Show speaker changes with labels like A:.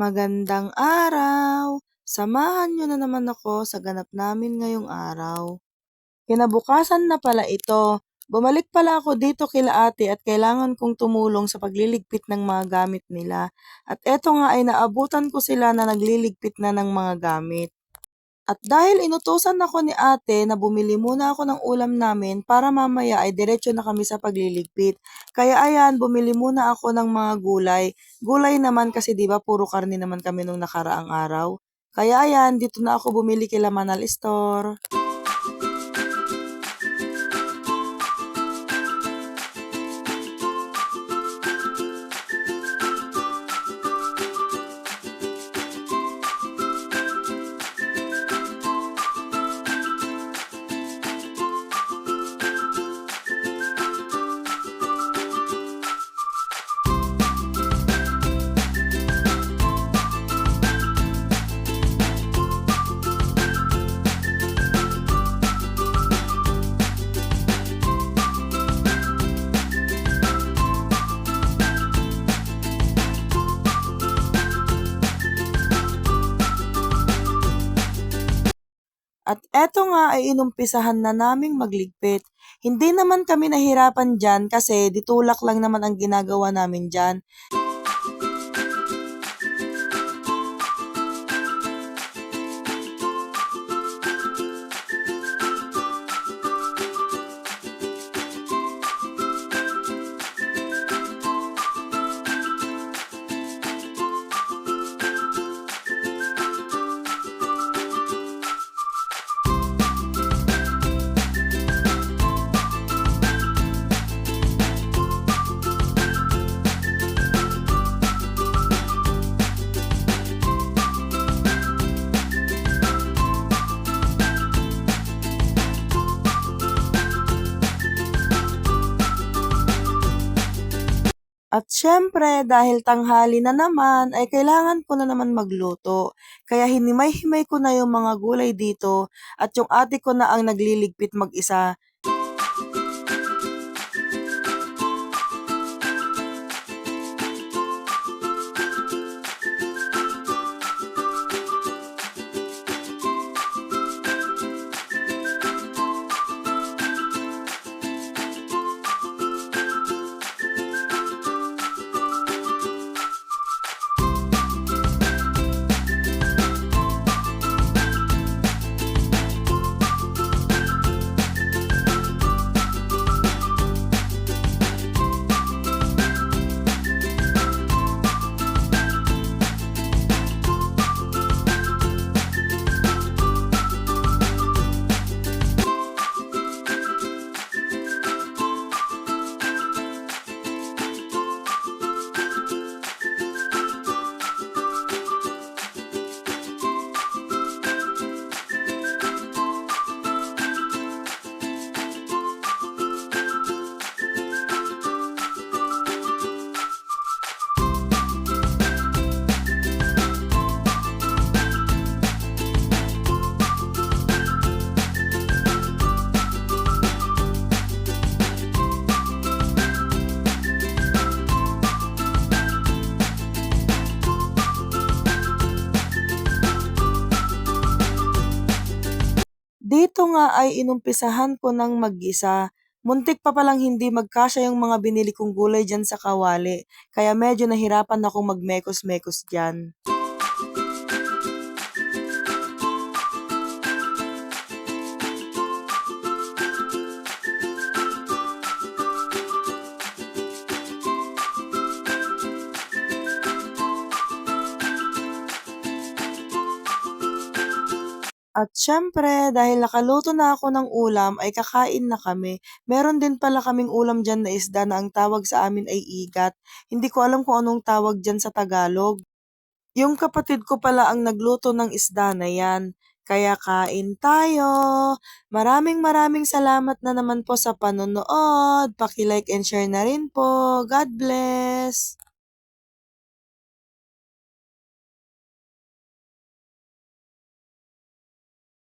A: Magandang araw! Samahan niyo na naman ako sa ganap namin ngayong araw. Kinabukasan na pala ito. Bumalik pala ako dito kila ate at kailangan kong tumulong sa pagliligpit ng mga gamit nila. At eto nga ay naabutan ko sila na nagliligpit na ng mga gamit. At dahil inutusan ako ni ate na bumili muna ako ng ulam namin para mamaya ay diretso na kami sa pagliligpit. Kaya ayan, bumili muna ako ng mga gulay. Gulay naman kasi 'di ba puro karne naman kami nung nakaraang araw. Kaya ayan, dito na ako bumili kila Manal Store. Eto nga ay inumpisahan na naming magligpit. Hindi naman kami nahirapan dyan kasi ditulak lang naman ang ginagawa namin dyan. At syempre, dahil tanghali na naman, ay kailangan ko na naman magluto. Kaya hinimay-himay ko na yung mga gulay dito at yung ate ko na ang nagliligpit mag-isa. Dito nga ay inumpisahan ko ng mag-isa. Muntik pa palang hindi magkasya yung mga binili kong gulay dyan sa kawali. Kaya medyo nahirapan akong magmekos-mekos dyan. At syempre, dahil nakaluto na ako ng ulam, ay kakain na kami. Meron din pala kaming ulam dyan na isda na ang tawag sa amin ay igat. Hindi ko alam kung anong tawag dyan sa Tagalog. Yung kapatid ko pala ang nagluto ng isda na yan. Kaya kain tayo! Maraming maraming salamat na naman po sa panonood. Paki-like and share na rin po. God bless!